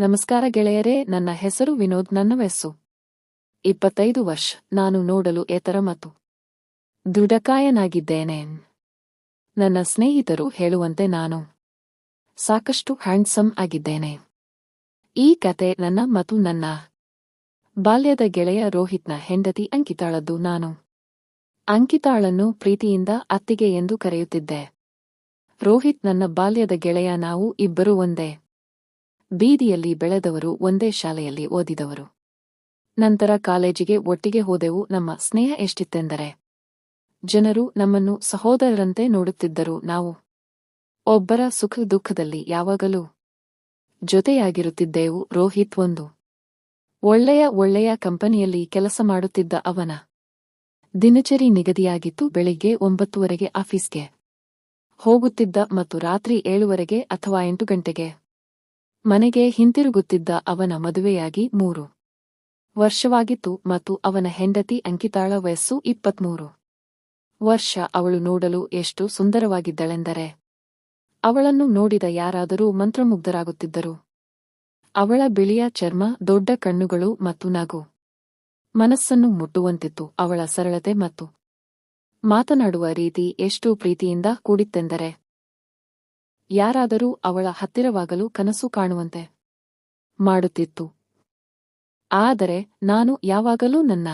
ನಮಸ್ಕಾರ ಗೆಳೆಯರೇ, ನನ್ನ ಹೆಸರು ವಿನೋದ್, ನನ್ನ ವಯಸ್ಸು. ಇಪ್ಪತ್ತೈದು ವರ್ಷ, ನಾನು ನೋಡಲು ಎತರ ಮತ್ತು ದೃಢಕಾಯನಾಗಿದ್ದೇನೆ. ನನ್ನ ಸ್ನೇಹಿತರು ಹೇಳುವಂತೆ ನಾನು ಸಾಕಷ್ಟು ಹ್ಯಾಂಡ್ಸಮ್ ಆಗಿದ್ದೇನೆ. ಈ ಕತೆ ನನ್ನ ಮತ್ತು ನನ್ನ ಬಾಲ್ಯದ ಗೆಳೆಯ ರೋಹಿತ್ನ ಹೆಂಡತಿ ಅಂಕಿತಾಳದ್ದು. ನಾನು ಅಂಕಿತಾಳನ್ನು ಪ್ರೀತಿಯಿಂದ ಅತ್ತಿಗೆ ಎಂದು ಕರೆಯುತ್ತಿದ್ದೆ. ರೋಹಿತ್ ನನ್ನ ಬಾಲ್ಯದ ಗೆಳೆಯ, ನಾವು ಇಬ್ಬರೂ ಒಂದೇ ಬೀದಿಯಲ್ಲಿ ಬೆಳೆದವರು ಒಂದೇ ಶಾಲೆಯಲ್ಲಿ ಓದಿದವರು. ನಂತರ ಕಾಲೇಜಿಗೆ ಒಟ್ಟಿಗೆ ಹೋದೆವು ನಮ್ಮ ಸ್ನೇಹ ಎಷ್ಟಿತ್ತೆಂದರೆ. ಜನರು ನಮ್ಮನ್ನು ಸಹೋದರರಂತೆ ನೋಡುತ್ತಿದ್ದರು ನಾವು ಒಬ್ಬರ ಸುಖ ದುಃಖದಲ್ಲಿ ಯಾವಾಗಲೂ ಜೊತೆಯಾಗಿರುತ್ತಿದ್ದೆವು ರೋಹಿತ್ ಒಂದು ಒಳ್ಳೆಯ ಒಳ್ಳೆಯ ಕಂಪನಿಯಲ್ಲಿ ಕೆಲಸ ಮಾಡುತ್ತಿದ್ದ ಅವನ ದಿನಚರಿ ನಿಗದಿಯಾಗಿತ್ತು ಬೆಳಿಗ್ಗೆ ಒಂಬತ್ತುವರೆಗೆ ಆಫೀಸ್ಗೆ ಹೋಗುತ್ತಿದ್ದ ಮತ್ತು ರಾತ್ರಿ ಏಳುವರೆಗೆ ಅಥವಾ ಎಂಟು ಗಂಟೆಗೆ ಮನೆಗೆ ಹಿಂತಿರುಗುತ್ತಿದ್ದ ಅವನ ಮದುವೆಯಾಗಿ ಮೂರು. ವರ್ಷವಾಗಿತ್ತು ಮತ್ತು ಅವನ ಹೆಂಡತಿ ಅಂಕಿತಾಳ ವಯಸ್ಸು ಇಪ್ಪತ್ಮೂರು. ವರ್ಷ ಅವಳು ನೋಡಲು ಎಷ್ಟು ಸುಂದರವಾಗಿದ್ದಳೆಂದರೆ, ಅವಳನ್ನು ನೋಡಿದ ಯಾರಾದರೂ ಮಂತ್ರಮುಗ್ಧರಾಗುತ್ತಿದ್ದರು. ಅವಳ ಬಿಳಿಯ ಚರ್ಮ, ದೊಡ್ಡ ಕಣ್ಣುಗಳು ಮತ್ತು ನಗು. ಮನಸ್ಸನ್ನು ಮುಟ್ಟುವಂತಿತ್ತು ಅವಳ ಸರಳತೆ ಮತ್ತು ಮಾತನಾಡುವ ರೀತಿ ಎಷ್ಟು ಪ್ರೀತಿಯಿಂದ ಕೂಡಿತ್ತೆಂದರೆ ಯಾರಾದರೂ ಅವಳ ಹತ್ತಿರವಾಗಲು ಕನಸು ಕಾಣುವಂತೆ ಮಾಡುತ್ತಿತ್ತು. ಆದರೆ ನಾನು ಯಾವಾಗಲೂ ನನ್ನ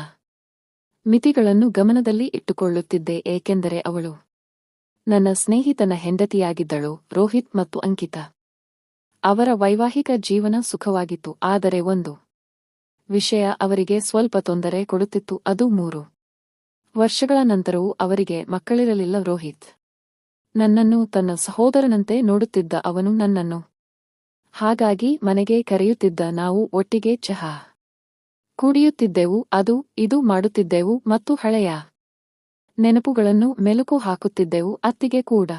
ಮಿತಿಗಳನ್ನು ಗಮನದಲ್ಲಿ ಇಟ್ಟುಕೊಳ್ಳುತ್ತಿದ್ದೆ, ಏಕೆಂದರೆ ಅವಳು ನನ್ನ ಸ್ನೇಹಿತನ ಹೆಂಡತಿಯಾಗಿದ್ದಳು, ರೋಹಿತ್ ಮತ್ತು ಅಂಕಿತ. ಅವರ ವೈವಾಹಿಕ ಜೀವನ ಸುಖವಾಗಿತ್ತು, ಆದರೆ ಒಂದು ವಿಷಯ ಅವರಿಗೆ ಸ್ವಲ್ಪ ತೊಂದರೆ ಕೊಡುತ್ತಿತ್ತು, ಅದು ಮೂರು ವರ್ಷಗಳ ನಂತರವೂ ಅವರಿಗೆ ಮಕ್ಕಳಿರಲಿಲ್ಲ ರೋಹಿತ್. ನನ್ನನ್ನು ತನ್ನ ಸಹೋದರನಂತೆ ನೋಡುತ್ತಿದ್ದ ಅವನು ನನ್ನನ್ನು. ಹಾಗಾಗಿ ಮನೆಗೆ ಕರೆಯುತ್ತಿದ್ದ ನಾವು ಒಟ್ಟಿಗೆ ಚಹಾ ಕುಡಿಯುತ್ತಿದ್ದೆವು, ಅದು ಇದು ಮಾಡುತ್ತಿದ್ದೆವು ಮತ್ತು ಹಳೆಯ ನೆನಪುಗಳನ್ನು ಮೆಲುಕು ಹಾಕುತ್ತಿದ್ದೆವು, ಅತ್ತಿಗೆ ಕೂಡ.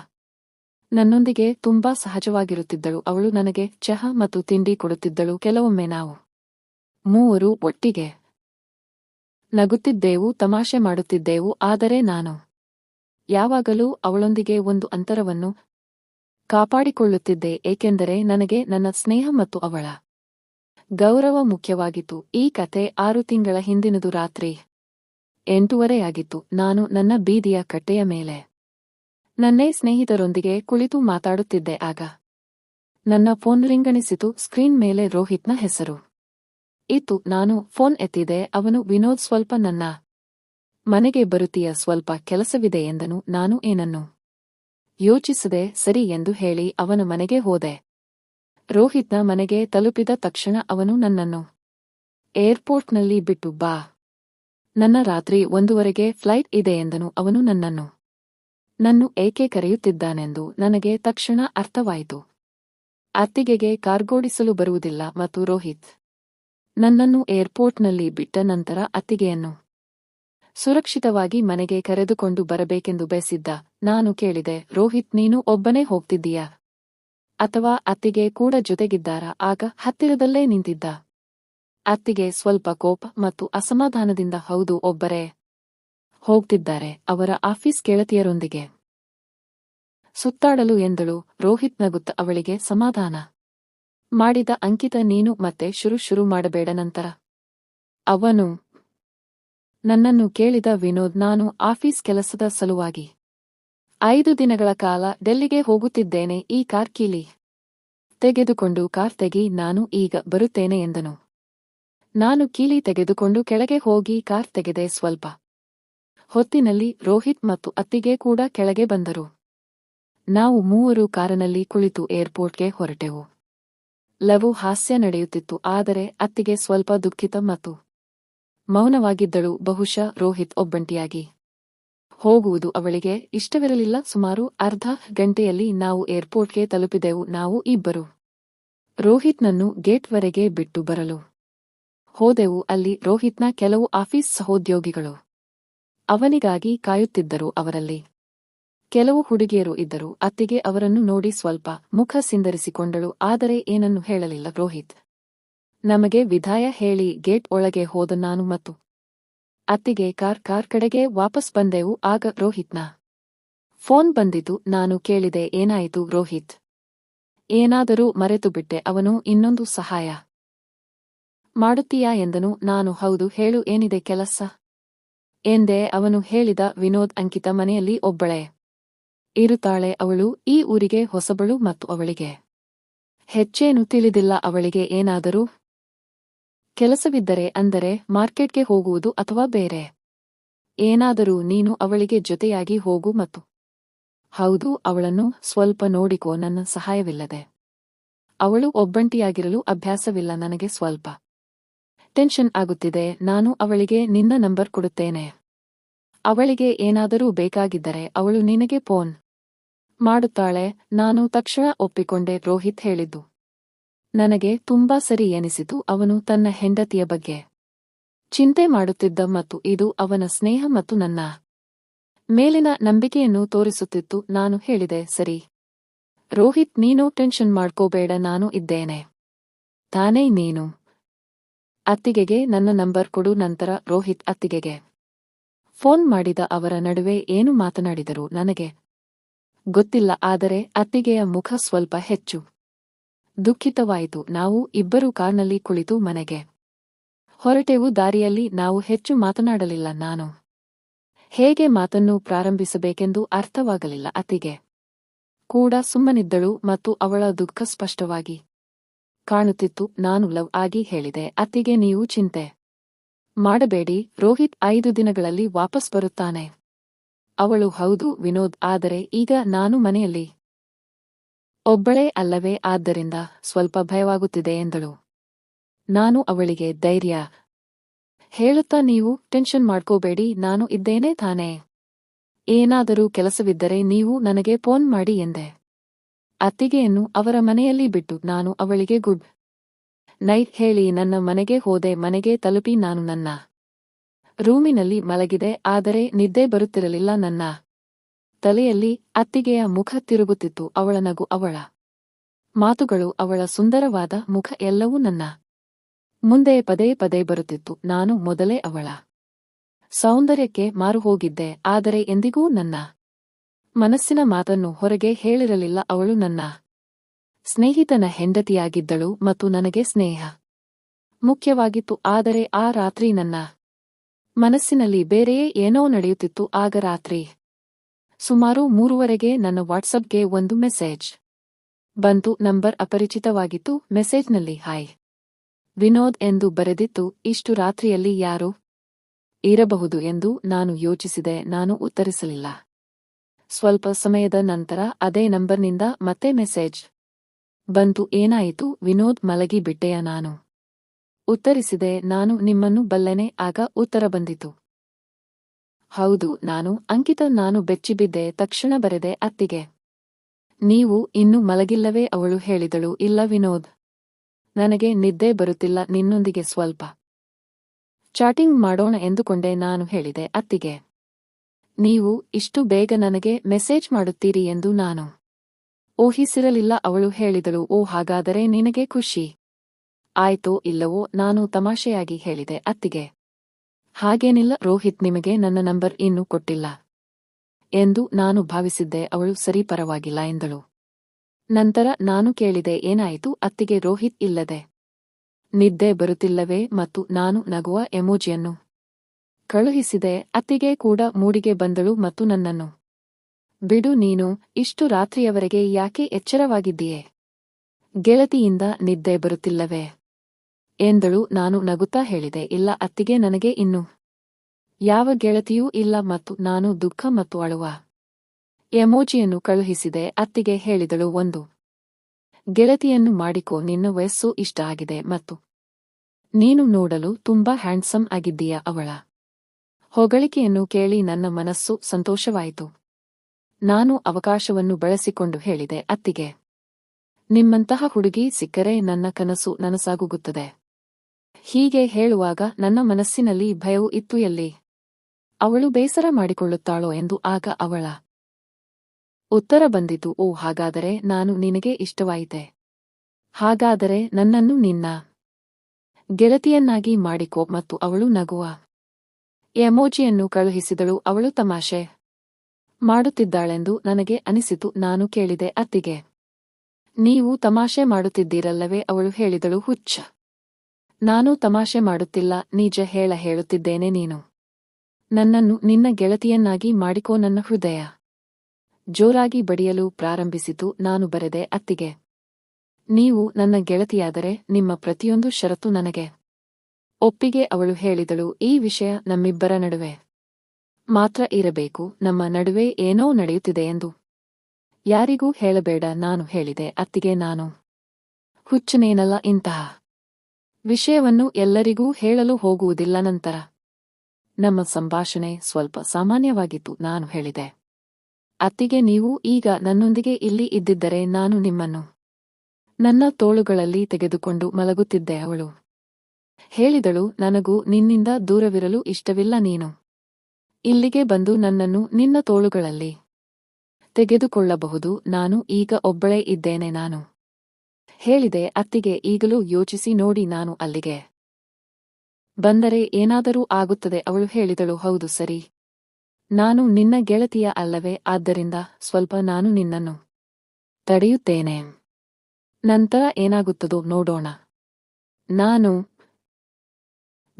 ನನ್ನೊಂದಿಗೆ ತುಂಬಾ ಸಹಜವಾಗಿರುತ್ತಿದ್ದಳು, ಅವಳು ನನಗೆ ಚಹಾ ಮತ್ತು ತಿಂಡಿ ಕೊಡುತ್ತಿದ್ದಳು, ಕೆಲವೊಮ್ಮೆ ನಾವು ಮೂವರು ಒಟ್ಟಿಗೆ ನಗುತ್ತಿದ್ದೆವು, ತಮಾಷೆ ಮಾಡುತ್ತಿದ್ದೆವು, ಆದರೆ ನಾನು ಯಾವಾಗಲೂ ಅವಳೊಂದಿಗೆ ಒಂದು ಅಂತರವನ್ನು ಕಾಪಾಡಿಕೊಳ್ಳುತ್ತಿದ್ದೆ, ಏಕೆಂದರೆ ನನಗೆ ನನ್ನ ಸ್ನೇಹ ಮತ್ತು ಅವಳ ಗೌರವ ಮುಖ್ಯವಾಗಿತ್ತು. ಈ ಕತೆ ಆರು ತಿಂಗಳ ಹಿಂದಿನದು ರಾತ್ರಿ ಎಂಟೂವರೆಯಾಗಿತ್ತು. ನಾನು ನನ್ನ ಬೀದಿಯ ಕಟ್ಟೆಯ ಮೇಲೆ ನನ್ನೇ ಸ್ನೇಹಿತರೊಂದಿಗೆ ಕುಳಿತು ಮಾತಾಡುತ್ತಿದ್ದೆ. ಆಗ ನನ್ನ ಫೋನ್ ರಿಂಗಣಿಸಿತು. ಸ್ಕ್ರೀನ್ ಮೇಲೆ ರೋಹಿತ್ನ ಹೆಸರು ಇತ್ತು. ನಾನು ಫೋನ್ ಎತ್ತಿದೆ. ಅವನು ವಿನೋದ್ ಸ್ವಲ್ಪ ನನ್ನ ಮನೆಗೆ ಬರುತ್ತೀಯ ಸ್ವಲ್ಪ ಕೆಲಸವಿದೆ ಎಂದನು. ನಾನು ಏನನ್ನು ಯೋಚಿಸದೆ, ಸರಿ ಎಂದು ಹೇಳಿ ಅವನ ಮನೆಗೆ ಹೋದೆ. ರೋಹಿತ್ನ ಮನೆಗೆ ತಲುಪಿದ ತಕ್ಷಣ ಅವನು ನನ್ನನ್ನು ಏರ್ಪೋರ್ಟ್ನಲ್ಲಿ ಬಿಟ್ಟು ಬಾ. ನನ್ನ ರಾತ್ರಿ ಒಂದುವರೆಗೆ ಫ್ಲೈಟ್ ಇದೆ ಎಂದನು. ಅವನು ನನ್ನನ್ನು ನನ್ನು ಏಕೆ ಕರೆಯುತ್ತಿದ್ದಾನೆಂದು ನನಗೆ ತಕ್ಷಣ ಅರ್ಥವಾಯಿತು. ಅತ್ತಿಗೆಗೆ ಕಾರ್ಗೋಡಿಸಲು ಬರುವುದಿಲ್ಲ ಮತ್ತು ರೋಹಿತ್ ನನ್ನನ್ನು ಏರ್ಪೋರ್ಟ್ನಲ್ಲಿ ಬಿಟ್ಟ ನಂತರ ಅತ್ತಿಗೆಯನ್ನು ಸುರಕ್ಷಿತವಾಗಿ ಮನೆಗೆ ಕರೆದುಕೊಂಡು ಬರಬೇಕೆಂದು ಬಯಸಿದ್ದ ನಾನು ಕೇಳಿದೆ, ರೋಹಿತ್, ನೀನು ಒಬ್ಬನೇ ಹೋಗ್ತಿದ್ದೀಯಾ? ಅಥವಾ ಅತ್ತಿಗೆ ಕೂಡ ಜೊತೆಗಿದ್ದಾರಾ? ಆಗ ಹತ್ತಿರದಲ್ಲೇ ನಿಂತಿದ್ದ. ಅತ್ತಿಗೆ ಸ್ವಲ್ಪ ಕೋಪ ಮತ್ತು ಅಸಮಾಧಾನದಿಂದ, ಹೌದು, ಒಬ್ಬರೇ ಹೋಗ್ತಿದ್ದಾರೆ, ಅವರ ಆಫೀಸ್ ಗೆಳತಿಯರೊಂದಿಗೆ ಸುತ್ತಾಡಲು ಎಂದಳು, ರೋಹಿತ್ ನಗುತ್ತ ಅವಳಿಗೆ ಸಮಾಧಾನ ಮಾಡಿದ ಅಂಕಿತ ನೀನು ಮತ್ತೆ ಶುರು ಶುರು ಮಾಡಬೇಡ ನಂತರ. ಅವನು ನನ್ನನ್ನು ಕೇಳಿದ ವಿನೋದ್, ನಾನು ಆಫೀಸ್ ಕೆಲಸದ ಸಲುವಾಗಿ ಐದು ದಿನಗಳ ಕಾಲ ಡೆಲ್ಲಿಗೆ ಹೋಗುತ್ತಿದ್ದೇನೆ, ಈ ಕಾರ್ ಕೀಲಿ. ತೆಗೆದುಕೊಂಡು ಕಾರ್ ತೆಗಿ, ನಾನು ಈಗ ಬರುತ್ತೇನೆ, ಎಂದನು. ನಾನು ಕೀಲಿ ತೆಗೆದುಕೊಂಡು ಕೆಳಗೆ ಹೋಗಿ ಕಾರ್ ತೆಗೆದೆ ಸ್ವಲ್ಪ ಹೊತ್ತಿನಲ್ಲಿ ರೋಹಿತ್ ಮತ್ತು ಅತ್ತಿಗೆ ಕೂಡ ಕೆಳಗೆ ಬಂದರು. ನಾವು ಮೂವರು ಕಾರಿನಲ್ಲಿ ಕುಳಿತು ಏರ್ಪೋರ್ಟ್ಗೆ ಹೊರಟೆವು. ಲವು ಹಾಸ್ಯ ನಡೆಯುತ್ತಿತ್ತು, ಆದರೆ ಅತ್ತಿಗೆ ಸ್ವಲ್ಪ ದುಃಖಿತ ಮತ್ತು ಮೌನವಾಗಿದ್ದಳು. ಬಹುಶಃ ರೋಹಿತ್ ಒಬ್ಬಂಟಿಯಾಗಿ ಹೋಗುವುದು ಅವಳಿಗೆ ಇಷ್ಟವಿರಲಿಲ್ಲ. ಸುಮಾರು ಅರ್ಧ ಗಂಟೆಯಲ್ಲಿ ನಾವು ಏರ್ಪೋರ್ಟ್ಗೆ ತಲುಪಿದೆವು. ನಾವು ಇಬ್ಬರು ರೋಹಿತ್ನನ್ನು ಗೇಟ್ವರೆಗೆ ಬಿಟ್ಟು ಬರಲು ಹೋದೆವು. ಅಲ್ಲಿ ರೋಹಿತ್ನ ಕೆಲವು ಆಫೀಸ್ ಸಹೋದ್ಯೋಗಿಗಳು ಅವನಿಗಾಗಿ ಕಾಯುತ್ತಿದ್ದರು. ಅವರಲ್ಲಿ ಕೆಲವು ಹುಡುಗಿಯರು ಇದ್ದರು. ಅತ್ತಿಗೆ ಅವರನ್ನು ನೋಡಿ ಸ್ವಲ್ಪ ಮುಖ ಸಿಂದರಿಸಿಕೊಂಡಳು ಆದರೆ ಏನನ್ನು ಹೇಳಲಿಲ್ಲ ರೋಹಿತ್. ನಮಗೆ ವಿದಾಯ ಹೇಳಿ ಗೇಟ್ ಒಳಗೆ ಹೋದ ನಾನು ಮತ್ತು ಅತ್ತಿಗೆ ಕಾರ್ ಕಾರ್ ಕಡೆಗೆ ವಾಪಸ್ ಬಂದೆವು, ಆಗ ರೋಹಿತ್ನ ಫೋನ್ ಬಂದಿತು, ನಾನು ಕೇಳಿದೆ, ಏನಾಯಿತು ರೋಹಿತ್? ಏನಾದರೂ ಮರೆತು ಬಿಟ್ಟೆ, ಅವನು ಇನ್ನೊಂದು ಸಹಾಯ ಮಾಡುತ್ತೀಯಾ ಎಂದನು, ನಾನು ಹೌದು, ಹೇಳು, ಏನಿದೆ ಕೆಲಸ? ಎಂದೇ ಅವನು ಹೇಳಿದ ವಿನೋದ್ ಅಂಕಿತ ಮನೆಯಲ್ಲಿ ಒಬ್ಬಳೇ ಇರುತ್ತಾಳೆ, ಅವಳು ಈ ಊರಿಗೆ ಹೊಸಬಳು ಮತ್ತು ಅವಳಿಗೆ ಹೆಚ್ಚೇನು ತಿಳಿದಿಲ್ಲ, ಅವಳಿಗೆ ಏನಾದರೂ ಕೆಲಸವಿದ್ದರೆ ಅಂದರೆ ಮಾರ್ಕೆಟ್ಗೆ ಹೋಗುವುದು ಅಥವಾ ಬೇರೆ? ಏನಾದರೂ ನೀನು ಅವಳಿಗೆ ಜೊತೆಯಾಗಿ ಹೋಗು ಮತ್ತು ಹೌದು, ಅವಳನ್ನು ಸ್ವಲ್ಪ ನೋಡಿಕೋ, ನನ್ನ ಸಹಾಯವಿಲ್ಲದೆ. ಅವಳು ಒಬ್ಬಂಟಿಯಾಗಿರಲು ಅಭ್ಯಾಸವಿಲ್ಲ, ನನಗೆ ಸ್ವಲ್ಪ ಟೆನ್ಷನ್ ಆಗುತ್ತಿದೆ, ನಾನು ಅವಳಿಗೆ ನಿನ್ನ ನಂಬರ್ ಕೊಡುತ್ತೇನೆ. ಅವಳಿಗೆ ಏನಾದರೂ ಬೇಕಾಗಿದ್ದರೆ ಅವಳು ನಿನಗೆ ಫೋನ್ ಮಾಡುತ್ತಾಳೆ, ನಾನು ತಕ್ಷಣ ಒಪ್ಪಿಕೊಂಡೆ, ರೋಹಿತ್ ಹೇಳಿದ್ದು. ನನಗೆ ತುಂಬಾ ಸರಿ ಎನಿಸಿತು ಅವನು ತನ್ನ ಹೆಂಡತಿಯ ಬಗ್ಗೆ. ಚಿಂತೆ ಮಾಡುತ್ತಿದ್ದ ಮತ್ತು ಇದು ಅವನ ಸ್ನೇಹ ಮತ್ತು ನನ್ನ ಮೇಲಿನ ನಂಬಿಕೆಯನ್ನು ತೋರಿಸುತ್ತಿತ್ತು, ನಾನು ಹೇಳಿದೆ, ಸರಿ. ರೋಹಿತ್, ನೀನು ಟೆನ್ಷನ್ ಮಾಡ್ಕೋಬೇಡ, ನಾನು ಇದ್ದೇನೆ. ತಾನೇ ನೀನು. ಅತ್ತಿಗೆಗೆ ನನ್ನ ನಂಬರ್ ಕೊಡು, ನಂತರ ರೋಹಿತ್ ಅತ್ತಿಗೆಗೆ. ಫೋನ್ ಮಾಡಿದ ಅವರ ನಡುವೆ ಏನು ಮಾತನಾಡಿದರು ನನಗೆ ಗೊತ್ತಿಲ್ಲ, ಆದರೆ ಅತ್ತಿಗೆಯ ಮುಖ ಸ್ವಲ್ಪ ಹೆಚ್ಚು. ದುಃಖಿತವಾಯಿತು. ನಾವು ಇಬ್ಬರು ಕಾರ್ನಲ್ಲಿ ಕುಳಿತು ಮನೆಗೆ ಹೊರಟೆವು. ದಾರಿಯಲ್ಲಿ ನಾವು ಹೆಚ್ಚು ಮಾತನಾಡಲಿಲ್ಲ. ನಾನು ಹೇಗೆ ಮಾತನ್ನು ಪ್ರಾರಂಭಿಸಬೇಕೆಂದು ಅರ್ಥವಾಗಲಿಲ್ಲ. ಅತ್ತಿಗೆ ಕೂಡ ಸುಮ್ಮನಿದ್ದಳು ಮತ್ತು ಅವಳ ದುಃಖ ಸ್ಪಷ್ಟವಾಗಿ ಕಾಣುತ್ತಿತ್ತು. ನಾನು ಲವ್ ಆಗಿ ಹೇಳಿದೆ. ಅತ್ತಿಗೆ, ನೀವು ಚಿಂತೆ ಮಾಡಬೇಡಿ. ರೋಹಿತ್ ಐದು ದಿನಗಳಲ್ಲಿ ವಾಪಸ್ ಬರುತ್ತಾನೆ. ಅವಳು, ಹೌದು ವಿನೋದ್, ಆದರೆ ಈಗ ನಾನು ಮನೆಯಲ್ಲಿ ಒಬ್ಬಳೇ ಅಲ್ಲವೇ ಆದ್ದರಿಂದ ಸ್ವಲ್ಪ ಭಯವಾಗುತ್ತಿದೆ ಎಂದಳು. ನಾನು ಅವಳಿಗೆ, ಧೈರ್ಯ. ಹೇಳುತ್ತಾ ನೀವು, ಟೆನ್ಷನ್ ಮಾಡ್ಕೋಬೇಡಿ, ನಾನು ಇದ್ದೇನೆ ತಾನೇ. ಏನಾದರೂ ಕೆಲಸವಿದ್ದರೆ ನೀವು ನನಗೆ ಫೋನ್ ಮಾಡಿ ಎಂದೆ. ಅತ್ತಿಗೆಯನ್ನು ಅವರ ಮನೆಯಲ್ಲಿ ಬಿಟ್ಟು ನಾನು ಅವಳಿಗೆ ಗುಡ್ ನೈಟ್ ಹೇಳಿ, ನನ್ನ ಮನೆಗೆ ಹೋದೆ, ಮನೆಗೆ ತಲುಪಿ ನಾನು ನನ್ನ ರೂಮಿನಲ್ಲಿ ಮಲಗಿದೆ, ಆದರೆ ನಿದ್ದೆ ಬರುತ್ತಿರಲಿಲ್ಲ ನನ್ನ ತಲೆಯಲ್ಲಿ ಅತ್ತಿಗೆಯ ಮುಖ ತಿರುಗುತ್ತಿತ್ತು, ಅವಳ ನಗು ಅವಳ ಮಾತುಗಳು ಅವಳ ಸುಂದರವಾದ ಮುಖ ಎಲ್ಲವೂ ನನ್ನ ಮುಂದೆ ಪದೇ ಪದೇ ಬರುತ್ತಿತ್ತು, ನಾನು ಮೊದಲೇ ಅವಳ ಸೌಂದರ್ಯಕ್ಕೆ ಮಾರು ಹೋಗಿದ್ದೆ ಆದರೆ ಎಂದಿಗೂ ನನ್ನ ಮನಸ್ಸಿನ ಮಾತನ್ನು ಹೊರಗೆ ಹೇಳಿರಲಿಲ್ಲ, ಅವಳು ನನ್ನ ಸ್ನೇಹಿತನ ಹೆಂಡತಿಯಾಗಿದ್ದಳು ಮತ್ತು ನನಗೆ ಸ್ನೇಹ ಮುಖ್ಯವಾಗಿತ್ತು, ಆದರೆ ಆ ರಾತ್ರಿ ನನ್ನ ಮನಸ್ಸಿನಲ್ಲಿ ಬೇರೆಯೇ ಏನೋ ನಡೆಯುತ್ತಿತ್ತು, ಆಗ ರಾತ್ರಿ ಸುಮಾರು ಮೂರುವರೆಗೆ ನನ್ನ ವಾಟ್ಸಪ್ಗೆ ಒಂದು ಮೆಸೇಜ್. ಬಂತು, ನಂಬರ್ ಅಪರಿಚಿತವಾಗಿತ್ತು, ಮೆಸೇಜ್ನಲ್ಲಿ ಹಾಯ್. ವಿನೋದ್ ಎಂದು ಬರೆದಿತ್ತು, ಇಷ್ಟು ರಾತ್ರಿಯಲ್ಲಿ ಯಾರು ಇರಬಹುದು ಎಂದು ನಾನು ಯೋಚಿಸಿದೆ, ನಾನು ಉತ್ತರಿಸಲಿಲ್ಲ. ಸ್ವಲ್ಪ ಸಮಯದ ನಂತರ ಅದೇ ನಂಬರ್ನಿಂದ ಮತ್ತೆ ಮೆಸೇಜ್. ಬಂತು, ಏನಾಯಿತು, ವಿನೋದ್ ಮಲಗಿ ಬಿಟ್ಟೆಯ ನಾನು? ಉತ್ತರಿಸಿದೆ, ನಾನು ನಿಮ್ಮನ್ನು ಬಲ್ಲೆನೆ, ಆಗ ಉತ್ತರ ಬಂದಿತು. ಹೌದು, ನಾನು ಅಂಕಿತ ನಾನು ಬೆಚ್ಚಿಬಿದ್ದೆ ತಕ್ಷಣ ಬರೆದೆ ಅತ್ತಿಗೆ. ನೀವು ಇನ್ನು ಮಲಗಿಲ್ಲವೇ ಅವಳು ಹೇಳಿದಳು, ಇಲ್ಲ ವಿನೋದ್. ನನಗೆ ನಿದ್ದೆ ಬರುತ್ತಿಲ್ಲ, ನಿನ್ನೊಂದಿಗೆ ಸ್ವಲ್ಪ. ಚಾಟಿಂಗ್ ಮಾಡೋಣ ಎಂದುಕೊಂಡೆ ನಾನು ಹೇಳಿದೆ ಅತ್ತಿಗೆ. ನೀವು ಇಷ್ಟು ಬೇಗ ನನಗೆ ಮೆಸೇಜ್ ಮಾಡುತ್ತೀರಿ ಎಂದು ನಾನು. ಊಹಿಸಿರಲಿಲ್ಲ ಅವಳು ಹೇಳಿದಳು, ಓ ಹಾಗಾದರೆ ನಿನಗೆ ಖುಷಿ. ಆಯ್ತೋ ಇಲ್ಲವೋ, ನಾನು ತಮಾಷೆಯಾಗಿ ಹೇಳಿದೆ ಅತ್ತಿಗೆ. ಹಾಗೇನಿಲ್ಲ, ರೋಹಿತ್ ನಿಮಗೆ ನನ್ನ ನಂಬರ್ ಇನ್ನೂ ಕೊಟ್ಟಿಲ್ಲ ಎಂದು ನಾನು ಭಾವಿಸಿದ್ದೆ, ಅವಳು ಸರಿ ಪರವಾಗಿಲ್ಲ ಎಂದಳು. ನಂತರ ನಾನು ಕೇಳಿದೆ, ಏನಾಯಿತು? ಅತ್ತಿಗೆ ರೋಹಿತ್ ಇಲ್ಲದೆ ನಿದ್ದೆ ಬರುತ್ತಿಲ್ಲವೇ ಮತ್ತು ನಾನು ನಗುವ ಎಮೋಜಿಯನ್ನು ಕಳುಹಿಸಿದೆ, ಅತ್ತಿಗೆ ಕೂಡ ಮೂಡಿಗೆ ಬಂದಳು ಮತ್ತು ನನ್ನನ್ನು ಬಿಡು ನೀನು, ಇಷ್ಟು ರಾತ್ರಿಯವರೆಗೆ ಯಾಕೆ ಎಚ್ಚರವಾಗಿದ್ದೀಯೇ? ಗೆಳತಿಯಿಂದ ನಿದ್ದೆ ಬರುತ್ತಿಲ್ಲವೇ? ಎಂದಳು, ನಾನು ನಗುತ್ತಾ ಹೇಳಿದೆ, ಇಲ್ಲ, ಅತ್ತಿಗೆ ನನಗೆ ಇನ್ನು ಯಾವ ಗೆಳತಿಯೂ ಇಲ್ಲ ಮತ್ತು ನಾನು ದುಃಖ ಮತ್ತು ಅಳುವ ಎಮೋಜಿಯನ್ನು ಕಳುಹಿಸಿದೆ, ಅತ್ತಿಗೆ ಹೇಳಿದಳು ಒಂದು. ಗೆಳತಿಯನ್ನು ಮಾಡಿಕೋ, ನಿನ್ನ ವಯಸ್ಸು ಇಷ್ಟ ಆಗಿದೆ ಮತ್ತು ನೀನು ನೋಡಲು ತುಂಬಾ ಹ್ಯಾಂಡ್ಸಮ್ ಆಗಿದ್ದೀಯ ಅವಳ ಹೊಗಳಿಕೆಯನ್ನು ಕೇಳಿ ನನ್ನ ಮನಸ್ಸು ಸಂತೋಷವಾಯಿತು. ನಾನು ಅವಕಾಶವನ್ನು ಬಳಸಿಕೊಂಡು ಹೇಳಿದೆ, ಅತ್ತಿಗೆ ನಿಮ್ಮಂತಹ ಹುಡುಗಿ ಸಿಕ್ಕರೆ ನನ್ನ ಕನಸು ನನಸಾಗುತ್ತದೆ. ಹೀಗೆ ಹೇಳುವಾಗ ನನ್ನ ಮನಸ್ಸಿನಲ್ಲಿ ಭಯವು ಇತ್ತು ಎಲ್ಲಿ? ಅವಳು ಬೇಸರ ಮಾಡಿಕೊಳ್ಳುತ್ತಾಳೋ ಎಂದು ಆಗ ಅವಳ ಉತ್ತರ ಬಂದಿತು, ಓ ಹಾಗಾದರೆ ನಾನು ನಿನಗೆ ಇಷ್ಟವಾಯಿತೆ. ಹಾಗಾದರೆ ನನ್ನನ್ನು ನಿನ್ನ ಗೆಳತಿಯನ್ನಾಗಿ ಮಾಡಿಕೋ ಮತ್ತು ಅವಳು ನಗುವ ಎಮೋಜಿಯನ್ನು ಕಳುಹಿಸಿದಳು, ಅವಳು ತಮಾಷೆ ಮಾಡುತ್ತಿದ್ದಾಳೆಂದು ನನಗೆ ಅನಿಸಿತು, ನಾನು ಕೇಳಿದೆ, ಅತ್ತಿಗೆ, ನೀವು ತಮಾಷೆ ಮಾಡುತ್ತಿದ್ದೀರಲ್ಲವೇ, ಅವಳು ಹೇಳಿದಳು, ಹುಚ್ಚ. ನಾನು ತಮಾಷೆ ಮಾಡುತ್ತಿಲ್ಲ, ನಿಜ ಹೇಳ ಹೇಳುತ್ತಿದ್ದೇನೆ ನೀನು. ನನ್ನನ್ನು ನಿನ್ನ ಗೆಳತಿಯನ್ನಾಗಿ ಮಾಡಿಕೋ ನನ್ನ ಹೃದಯ. ಜೋರಾಗಿ ಬಡಿಯಲು ಪ್ರಾರಂಭಿಸಿತು, ನಾನು ಬರೆದೆ, ಅತ್ತಿಗೆ. ನೀವು ನನ್ನ ಗೆಳತಿಯಾದರೆ, ನಿಮ್ಮ ಪ್ರತಿಯೊಂದು ಷರತ್ತು ನನಗೆ. ಒಪ್ಪಿಗೆ ಅವಳು ಹೇಳಿದಳು, ಈ ವಿಷಯ ನಮ್ಮಿಬ್ಬರ ನಡುವೆ. ಮಾತ್ರ ಇರಬೇಕು, ನಮ್ಮ ನಡುವೆ ಏನೋ ನಡೆಯುತ್ತಿದೆ ಎಂದು. ಯಾರಿಗೂ ಹೇಳಬೇಡ, ನಾನು ಹೇಳಿದೆ, ಅತ್ತಿಗೆ, ನಾನು. ಹುಚ್ಚನೇನಲ್ಲ, ಇಂತಹ. ವಿಷಯವನ್ನು ಎಲ್ಲರಿಗೂ ಹೇಳಲು ಹೋಗುವುದಿಲ್ಲ ನಂತರ. ನಮ್ಮ ಸಂಭಾಷಣೆ ಸ್ವಲ್ಪ ಸಾಮಾನ್ಯವಾಗಿತ್ತು, ನಾನು ಹೇಳಿದೆ. ಅತ್ತಿಗೆ ನೀವು ಈಗ ನನ್ನೊಂದಿಗೆ ಇಲ್ಲಿ ಇದ್ದಿದ್ದರೆ ನಾನು ನಿಮ್ಮನ್ನು ನನ್ನ ತೋಳುಗಳಲ್ಲಿ ತೆಗೆದುಕೊಂಡು ಮಲಗುತ್ತಿದ್ದೆ ಅವಳು. ಹೇಳಿದಳು, ನನಗೂ ನಿನ್ನಿಂದ ದೂರವಿರಲು ಇಷ್ಟವಿಲ್ಲ ನೀನು. ಇಲ್ಲಿಗೆ ಬಂದು ನನ್ನನ್ನು ನಿನ್ನ ತೋಳುಗಳಲ್ಲಿ ತೆಗೆದುಕೊಳ್ಳಬಹುದು, ನಾನು ಈಗ ಒಬ್ಬಳೇ ಇದ್ದೇನೆ ನಾನು. ಹೇಳಿದೆ, ಅತ್ತಿಗೆ ಈಗಲೂ ಯೋಚಿಸಿ ನೋಡಿ ನಾನು ಅಲ್ಲಿಗೆ. ಬಂದರೆ ಏನಾದರೂ ಆಗುತ್ತದೆ, ಅವಳು ಹೇಳಿದಳು, ಹೌದು, ಸರಿ. ನಾನು ನಿನ್ನ ಗೆಳತಿಯ ಅಲ್ಲವೇ, ಆದ್ದರಿಂದ ಸ್ವಲ್ಪ ನಾನು ನಿನ್ನನ್ನು ತಡೆಯುತ್ತೇನೆ. ನಂತರ ಏನಾಗುತ್ತದೋ ನೋಡೋಣ. ನಾನು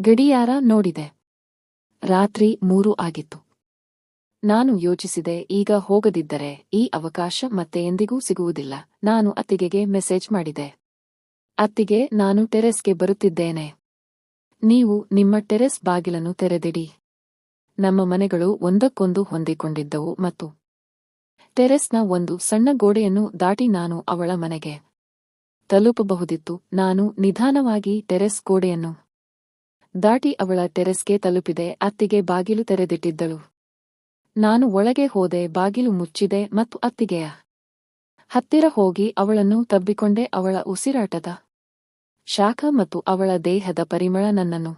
ಗಡಿಯಾರ ನೋಡಿದೆ. ರಾತ್ರಿ ಮೂರು ಆಗಿತ್ತು. ನಾನು ಯೋಚಿಸಿದೆ, ಈಗ ಹೋಗದಿದ್ದರೆ ಈ ಅವಕಾಶ ಮತ್ತೆ ಎಂದಿಗೂ ಸಿಗುವುದಿಲ್ಲ. ನಾನು ಅತ್ತಿಗೆಗೆ ಮೆಸೇಜ್ ಮಾಡಿದೆ. ಅತ್ತಿಗೆ ನಾನು ಟೆರೆಸ್ಗೆ ಬರುತ್ತಿದ್ದೇನೆ. ನೀವು ನಿಮ್ಮ ಟೆರೆಸ್ ಬಾಗಿಲನ್ನು ತೆರೆದಿಡಿ. ನಮ್ಮ ಮನೆಗಳು ಒಂದಕ್ಕೊಂದು ಹೊಂದಿಕೊಂಡಿದ್ದವು ಮತ್ತು ಟೆರೆಸ್ನ ಒಂದು ಸಣ್ಣ ಗೋಡೆಯನ್ನು ದಾಟಿ ನಾನು ಅವಳ ಮನೆಗೆ ತಲುಪಬಹುದಿತ್ತು. ನಾನು ನಿಧಾನವಾಗಿ ಟೆರೆಸ್ ಗೋಡೆಯನ್ನು ದಾಟಿ ಅವಳ ಟೆರೆಸ್ಗೆ ತಲುಪಿದೆ. ಅತ್ತಿಗೆ ಬಾಗಿಲು ತೆರೆದಿಟ್ಟಿದ್ದಳು. ನಾನು ಒಳಗೆ ಹೋದೆ, ಬಾಗಿಲು ಮುಚ್ಚಿದೆ ಮತ್ತು ಅತ್ತಿಗೆಯ ಹತ್ತಿರ ಹೋಗಿ ಅವಳನ್ನು ತಬ್ಬಿಕೊಂಡೆ, ಅವಳ ಉಸಿರಾಟದ ಶಾಖ ಮತ್ತು ಅವಳ ದೇಹದ ಪರಿಮಳ ನನ್ನನ್ನು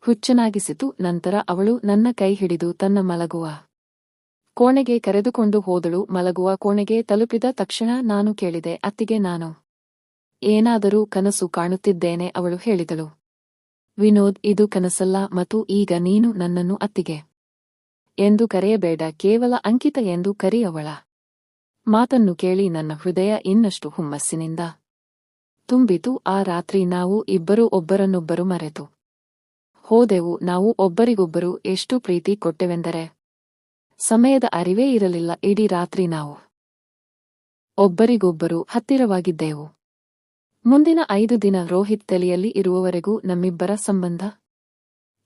ಹುಚ್ಚನಾಗಿಸಿತು, ನಂತರ ಅವಳು ನನ್ನ ಕೈ ಹಿಡಿದು ತನ್ನ ಮಲಗುವ ಕೋಣೆಗೆ ಕರೆದುಕೊಂಡು ಹೋದಳು, ಮಲಗುವ ಕೋಣೆಗೆ ತಲುಪಿದ ತಕ್ಷಣ ನಾನು ಕೇಳಿದೆ, ಅತ್ತಿಗೆ ನಾನು ಏನಾದರೂ ಕನಸು ಕಾಣುತ್ತಿದ್ದೇನೆ, ಅವಳು ಹೇಳಿದಳು. ವಿನೋದ್, ಇದು ಕನಸಲ್ಲ ಮತ್ತು ಈಗ ನೀನು ನನ್ನನ್ನು ಅತ್ತಿಗೆ ಎಂದು ಕರೆಯಬೇಡ, ಕೇವಲ ಅಂಕಿತ ಎಂದು ಕರೆಯವಳ. ಮಾತನ್ನು ಕೇಳಿ ನನ್ನ ಹೃದಯ ಇನ್ನಷ್ಟು ಹುಮ್ಮಸ್ಸಿನಿಂದ ತುಂಬಿತು. ಆ ರಾತ್ರಿ ನಾವು ಇಬ್ಬರೂ ಒಬ್ಬರನ್ನೊಬ್ಬರು ಮರೆತು ಹೋದೆವು. ನಾವು ಒಬ್ಬರಿಗೊಬ್ಬರು ಎಷ್ಟು ಪ್ರೀತಿ ಕೊಟ್ಟೆವೆಂದರೆ, ಸಮಯದ ಅರಿವೇ ಇರಲಿಲ್ಲ. ಇಡೀ ರಾತ್ರಿ ನಾವು ಒಬ್ಬರಿಗೊಬ್ಬರು ಹತ್ತಿರವಾಗಿದ್ದೆವು. ಮುಂದಿನ ಐದು ದಿನ ರೋಹಿತ್ ತಲೆಯಲ್ಲಿ ಇರುವವರೆಗೂ ನಮ್ಮಿಬ್ಬರ ಸಂಬಂಧ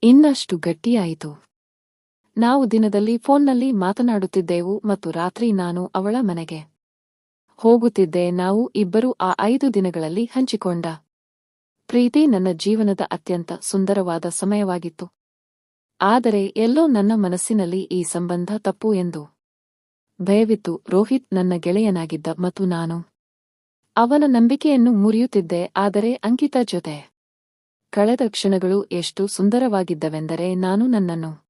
ಇನ್ನಷ್ಟು ಗಟ್ಟಿಯಾಯಿತು. ನಾವು ದಿನದಲ್ಲಿ ಫೋನ್ನಲ್ಲಿ ಮಾತನಾಡುತ್ತಿದ್ದೆವು ಮತ್ತು ರಾತ್ರಿ ನಾನು ಅವಳ ಮನೆಗೆ ಹೋಗುತ್ತಿದ್ದೆ. ನಾವು ಇಬ್ಬರೂ ಆ ಐದು ದಿನಗಳಲ್ಲಿ ಹಂಚಿಕೊಂಡ ಪ್ರೀತಿ ನನ್ನ ಜೀವನದ ಅತ್ಯಂತ ಸುಂದರವಾದ ಸಮಯವಾಗಿತ್ತು. ಆದರೆ ಎಲ್ಲೋ ನನ್ನ ಮನಸ್ಸಿನಲ್ಲಿ ಈ ಸಂಬಂಧ ತಪ್ಪು ಎಂದು ಭಯವಿತ್ತು. ರೋಹಿತ್ ನನ್ನ ಗೆಳೆಯನಾಗಿದ್ದ ಮತ್ತು ನಾನು ಅವನ ನಂಬಿಕೆಯನ್ನು ಮುರಿಯುತ್ತಿದ್ದೆ. ಆದರೆ ಅಂಕಿತ ಜೊತೆ ಕಳೆದ ಕ್ಷಣಗಳು ಎಷ್ಟು ಸುಂದರವಾಗಿದ್ದವೆಂದರೆ ನಾನು ನನ್ನನ್ನು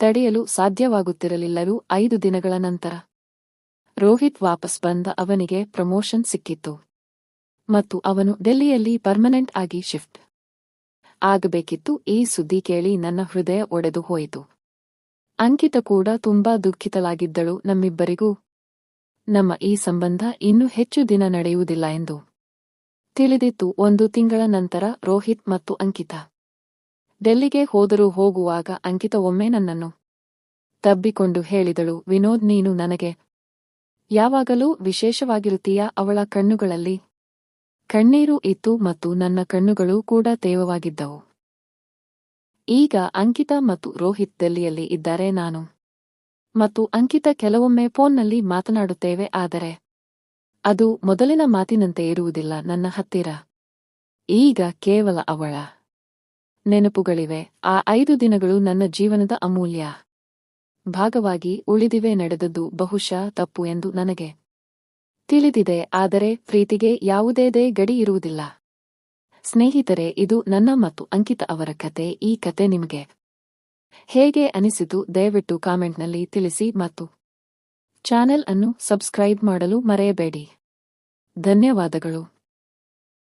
ತಡೆಯಲು ಸಾಧ್ಯವಾಗುತ್ತಿರಲಿಲ್ಲವೂ ಐದು ದಿನಗಳ ನಂತರ ರೋಹಿತ್ ವಾಪಸ್ ಬಂದ ಅವನಿಗೆ ಪ್ರಮೋಷನ್ ಸಿಕ್ಕಿತ್ತು. ಮತ್ತು ಅವನು ಡೆಲ್ಲಿಯಲ್ಲಿ ಪರ್ಮನೆಂಟ್ ಆಗಿ ಶಿಫ್ಟ್ ಆಗಬೇಕಿತ್ತು. ಈ ಸುದ್ದಿ ಕೇಳಿ ನನ್ನ ಹೃದಯ ಒಡೆದು ಹೋಯಿತು. ಅಂಕಿತ ಕೂಡ ತುಂಬಾ ದುಃಖಿತಲಾಗಿದ್ದಳು ನಮ್ಮಿಬ್ಬರಿಗೂ ನಮ್ಮ ಈ ಸಂಬಂಧ ಇನ್ನೂ ಹೆಚ್ಚು ದಿನ ನಡೆಯುವುದಿಲ್ಲ ಎಂದು ತಿಳಿದಿತ್ತು. ಒಂದು ತಿಂಗಳ ನಂತರ ರೋಹಿತ್ ಮತ್ತು ಅಂಕಿತ ಡೆಲ್ಲಿಗೆ ಹೋದರೂ ಹೋಗುವಾಗ ಅಂಕಿತ ಒಮ್ಮೆ ನನ್ನನ್ನು ತಬ್ಬಿಕೊಂಡು ಹೇಳಿದಳು, ವಿನೋದ್, ನೀನು ನನಗೆ ಯಾವಾಗಲೂ ವಿಶೇಷವಾಗಿರುತ್ತೀಯ? ಅವಳ ಕಣ್ಣುಗಳಲ್ಲಿ ಕಣ್ಣೀರು ಇತ್ತು ಮತ್ತು ನನ್ನ ಕಣ್ಣುಗಳು ಕೂಡ ತೇವವಾಗಿದ್ದವು. ಈಗ ಅಂಕಿತ ಮತ್ತು ರೋಹಿತ್ ದೆಲ್ಲಿಯಲ್ಲಿ ಇದ್ದಾರೆ ನಾನು ಮತ್ತು ಅಂಕಿತ ಕೆಲವೊಮ್ಮೆ ಫೋನ್ನಲ್ಲಿ ಮಾತನಾಡುತ್ತೇವೆ, ಆದರೆ ಅದು ಮೊದಲಿನ ಮಾತಿನಂತೆ ಇರುವುದಿಲ್ಲ, ನನ್ನ ಹತ್ತಿರ ಈಗ ಕೇವಲ ಅವಳ ನೆನಪುಗಳಿವೆ. ಆ ಐದು ದಿನಗಳು ನನ್ನ ಜೀವನದ ಅಮೂಲ್ಯ. ಭಾಗವಾಗಿ ಉಳಿದಿವೆ ನಡೆದದ್ದು ಬಹುಶಃ ತಪ್ಪು ಎಂದು ನನಗೆ ತಿಳಿದಿದೆ. ಆದರೆ ಪ್ರೀತಿಗೆ ಯಾವುದೇದೇ ಗಡಿ ಇರುವುದಿಲ್ಲ. ಸ್ನೇಹಿತರೆ, ಇದು ನನ್ನ ಮತ್ತು ಅಂಕಿತ ಅವರ ಕತೆ. ಈ ಕತೆ ನಿಮಗೆ ಹೇಗೆ ಅನಿಸಿತು ದಯವಿಟ್ಟು ಕಾಮೆಂಟ್ನಲ್ಲಿ ತಿಳಿಸಿ ಮತ್ತು ಚಾನೆಲ್ ಅನ್ನು ಸಬ್ಸ್ಕ್ರೈಬ್ ಮಾಡಲು ಮರೆಯಬೇಡಿ. ಧನ್ಯವಾದಗಳು.